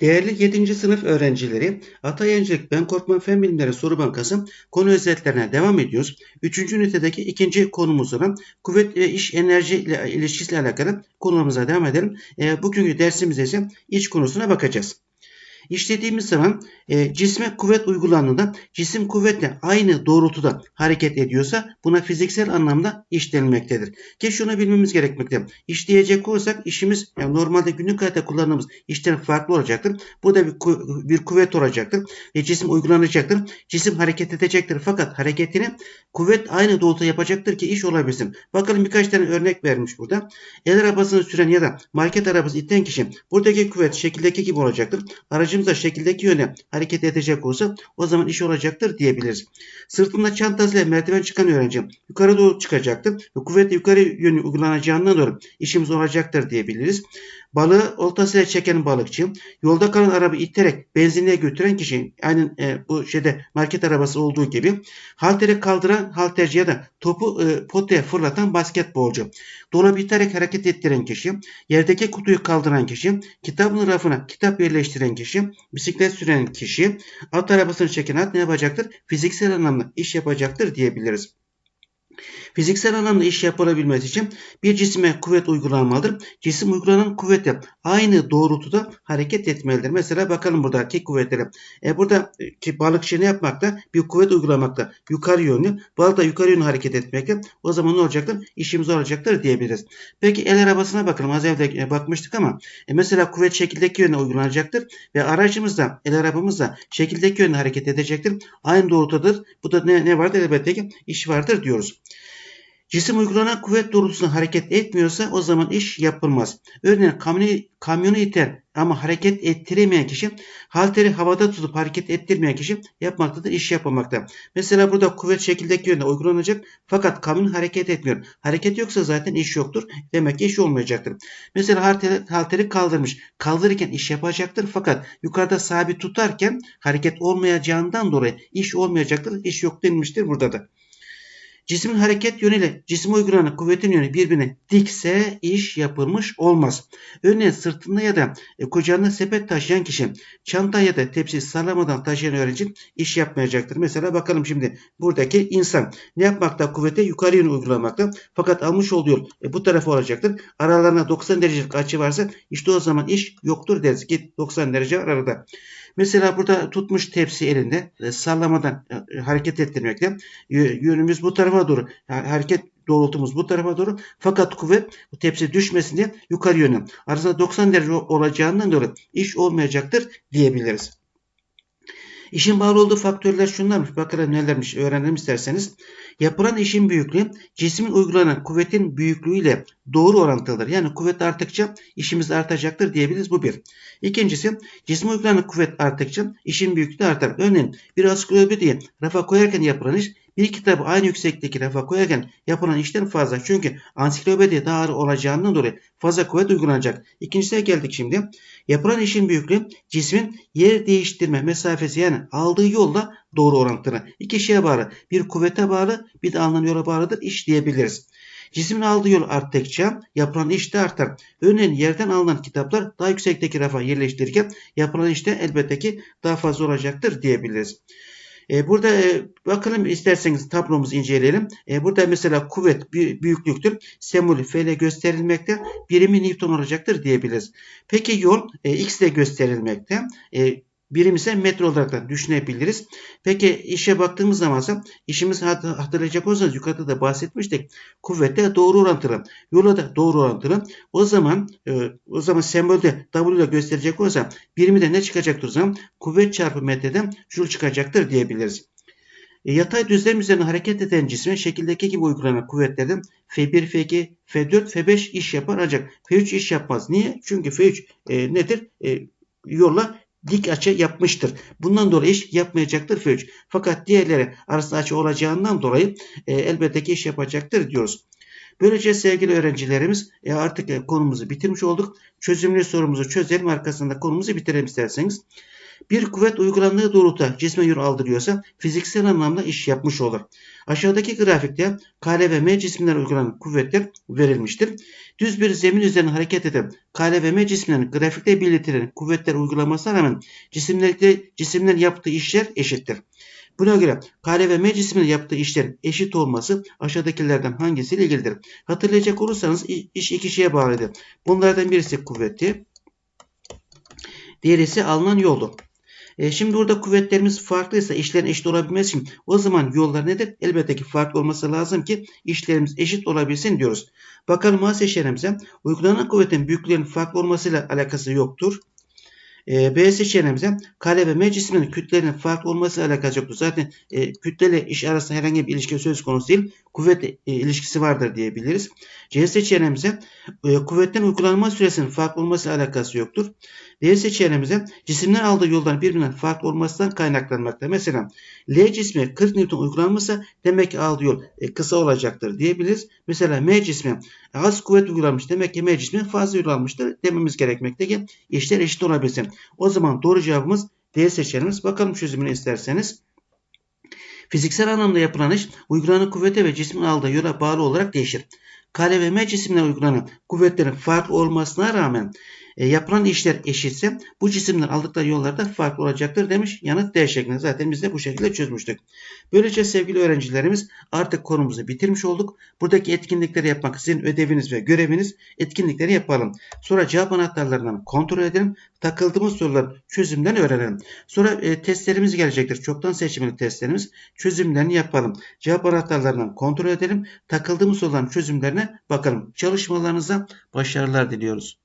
Değerli 7. sınıf öğrencileri, Atayancılık Ben Korkmam Fen Bilimleri Soru Bankası konu özetlerine devam ediyoruz. 3. ünitedeki ikinci konumuz olan kuvvet ve iş enerji ile ilişkisiyle alakalı konumuza devam edelim. E, bugünkü dersimizde ise iç konusuna bakacağız. İşlediğimiz zaman e, cisme kuvvet uygulandığında cisim kuvvetle aynı doğrultuda hareket ediyorsa buna fiziksel anlamda iş denilmektedir. Ki şunu bilmemiz gerekmekte. İşleyecek olursak işimiz yani normalde günlük hayatta kullandığımız işten farklı olacaktır. Bu da bir, bir kuvvet olacaktır. Ve cisim uygulanacaktır. Cisim hareket edecektir. Fakat hareketini kuvvet aynı doğrultuda yapacaktır ki iş olabilsin. Bakalım birkaç tane örnek vermiş burada. El arabasını süren ya da market arabası iten kişi buradaki kuvvet şekildeki gibi olacaktır. Aracın da şekildeki yöne hareket edecek olsa o zaman iş olacaktır diyebiliriz. Sırtında çantasıyla merdiven çıkan öğrenci yukarı doğru çıkacaktır ve kuvvetle yukarı yönü uygulanacağından doğru işimiz olacaktır diyebiliriz. Balığı oltasıyla çeken balıkçı, yolda kalan araba iterek benzinliğe götüren kişi, aynı e, bu şeyde market arabası olduğu gibi, halteri kaldıran halterci ya da topu e, potaya fırlatan basketbolcu, dolabı iterek hareket ettiren kişi, yerdeki kutuyu kaldıran kişi, kitabın rafına kitap yerleştiren kişi, bisiklet süren kişi, at arabasını çeken at ne yapacaktır? Fiziksel anlamda iş yapacaktır diyebiliriz. Fiziksel anlamda iş yapılabilmesi için bir cisme kuvvet uygulanmalıdır. Cisim uygulanan kuvvetle aynı doğrultuda hareket etmelidir. Mesela bakalım buradaki kuvvetlere. E buradaki balıkçı ne yapmakta? Bir kuvvet uygulamakta. Yukarı yönlü. Balık da yukarı yönlü hareket etmekte. O zaman ne olacaktır? İşimiz olacaktır diyebiliriz. Peki el arabasına bakalım. Az evvel bakmıştık ama e mesela kuvvet şekildeki yöne uygulanacaktır. Ve aracımız da el arabamız da şekildeki yönde hareket edecektir. Aynı doğrultudadır. Bu da ne, ne vardır? Elbette ki iş vardır diyoruz. Cisim uygulanan kuvvet doğrultusunda hareket etmiyorsa o zaman iş yapılmaz. Örneğin kamyonu, kamyonu iter ama hareket ettiremeyen kişi halteri havada tutup hareket ettirmeyen kişi yapmaktadır, iş yapmamakta. Mesela burada kuvvet şekildeki yönde uygulanacak fakat kamyon hareket etmiyor. Hareket yoksa zaten iş yoktur. Demek ki iş olmayacaktır. Mesela halteri, halteri kaldırmış. Kaldırırken iş yapacaktır fakat yukarıda sabit tutarken hareket olmayacağından dolayı iş olmayacaktır. İş yok denilmiştir burada da. Cismin hareket yönüyle cisme uygulanan kuvvetin yönü birbirine dikse iş yapılmış olmaz. Örneğin sırtında ya da e, kucağında sepet taşıyan kişi çanta ya da tepsi sallamadan taşıyan öğrenci iş yapmayacaktır. Mesela bakalım şimdi buradaki insan ne yapmakta? Kuvvete yukarı yönü uygulamakta. Fakat almış olduğu yol e, bu tarafa olacaktır. Aralarına 90 derecelik açı varsa işte o zaman iş yoktur deriz ki 90 derece arada. Mesela burada tutmuş tepsi elinde e, sallamadan e, hareket ettirmekle yönümüz bu tarafa doğru. hareket doğrultumuz bu tarafa doğru. Fakat kuvvet bu tepsi düşmesin diye yukarı yönü. Arasında 90 derece olacağından dolayı iş olmayacaktır diyebiliriz. İşin bağlı olduğu faktörler şunlarmış. Bakalım nelermiş öğrenelim isterseniz. Yapılan işin büyüklüğü cismin uygulanan kuvvetin büyüklüğüyle doğru orantılıdır. Yani kuvvet arttıkça işimiz artacaktır diyebiliriz. Bu bir. İkincisi cisme uygulanan kuvvet arttıkça işin büyüklüğü artar. Örneğin bir ansiklopediyi rafa koyarken yapılan iş bir kitabı aynı yükseklikteki rafa koyarken yapılan işten fazla. Çünkü ansiklopedi daha ağır olacağından dolayı fazla kuvvet uygulanacak. İkincisine geldik şimdi. Yapılan işin büyüklüğü cismin yer değiştirme mesafesi yani aldığı yolla doğru orantılı. İki şeye bağlı. Bir kuvvete bağlı bir de alınan yola bağlıdır. İş diyebiliriz. Cismin aldığı yol arttıkça yapılan iş de artar. Örneğin yerden alınan kitaplar daha yüksekteki rafa yerleştirirken yapılan iş de elbette ki daha fazla olacaktır diyebiliriz. E, burada e, bakalım isterseniz tablomuzu inceleyelim. E, burada mesela kuvvet büyüklüktür. Sembolü F ile gösterilmekte. Birimi Newton olacaktır diyebiliriz. Peki yol X ile gösterilmekte. Birim ise metre olarak da düşünebiliriz. Peki işe baktığımız zaman işimizi hatırlayacak olursanız yukarıda da bahsetmiştik. Kuvvette doğru orantılı. Yola da doğru orantılı. O zaman e, o zaman sembolde W ile gösterecek olursam birimi de ne çıkacaktır o zaman? Kuvvet çarpı metreden joule çıkacaktır diyebiliriz. E, yatay düzlem üzerine hareket eden cisme şekildeki gibi uygulanan kuvvetlerden F1, F2, F4, F5 iş yapar ancak F3 iş yapmaz. Niye? Çünkü F3 e, nedir? E, yolla dik açı yapmıştır. Bundan dolayı iş yapmayacaktır F3. Fakat diğerleri arasında açı olacağından dolayı e, elbette ki iş yapacaktır diyoruz. Böylece sevgili öğrencilerimiz e, artık e, konumuzu bitirmiş olduk. Çözümlü sorumuzu çözelim arkasında konumuzu bitirelim isterseniz. Bir kuvvet uygulandığı doğrultuda cisme yön aldırıyorsa fiziksel anlamda iş yapmış olur. Aşağıdaki grafikte K ve M cisimlerine uygulanan kuvvetler verilmiştir. Düz bir zemin üzerine hareket eden K ve M cisimlerinin grafikte belirtilen kuvvetler uygulamasına rağmen cisimlerde cisimlerin yaptığı işler eşittir. Buna göre K ve M cisminin yaptığı işlerin eşit olması aşağıdakilerden hangisiyle ilgilidir? Hatırlayacak olursanız iş iki şeye bağlıydı. Bunlardan birisi kuvveti, diğeri ise alınan yoldu. E, şimdi burada kuvvetlerimiz farklıysa işlerin eşit olabilmesi için o zaman yollar nedir? Elbette ki farklı olması lazım ki işlerimiz eşit olabilsin diyoruz. Bakalım A seçeneğimize uygulanan kuvvetin büyüklüklerinin farklı olmasıyla alakası yoktur. E, B seçeneğimize kare ve M cisminin kütlelerinin farklı olması alakası yoktur. Zaten e, kütle iş arasında herhangi bir ilişki söz konusu değil. Kuvvet e, ilişkisi vardır diyebiliriz. C seçeneğimize e, kuvvetten uygulanma süresinin farklı olması alakası yoktur. D seçeneğimize cisimler aldığı yoldan birbirinden farklı olmasından kaynaklanmakta. Mesela L cismi 40 Newton uygulanmışsa demek ki aldığı yol e, kısa olacaktır diyebiliriz. Mesela M cismi az kuvvet uygulanmış demek ki M cismi fazla uygulanmıştır dememiz gerekmekte ki işler eşit olabilsin. O zaman doğru cevabımız D seçeneğimiz. Bakalım çözümünü isterseniz. Fiziksel anlamda yapılan iş uygulanan kuvvete ve cismin aldığı yola bağlı olarak değişir. Kare ve M cisimlerine uygulanan kuvvetlerin farklı olmasına rağmen e, yapılan işler eşitse bu cisimler aldıkları yollarda farklı olacaktır demiş. Yanıt D şeklinde. Zaten biz de bu şekilde çözmüştük. Böylece sevgili öğrencilerimiz artık konumuzu bitirmiş olduk. Buradaki etkinlikleri yapmak sizin ödeviniz ve göreviniz. Etkinlikleri yapalım. Sonra cevap anahtarlarından kontrol edelim. Takıldığımız soruların çözümlerini öğrenelim. Sonra e, testlerimiz gelecektir. Çoktan seçmeli testlerimiz. Çözümlerini yapalım. Cevap anahtarlarından kontrol edelim. Takıldığımız soruların çözümlerine bakalım. Çalışmalarınıza başarılar diliyoruz.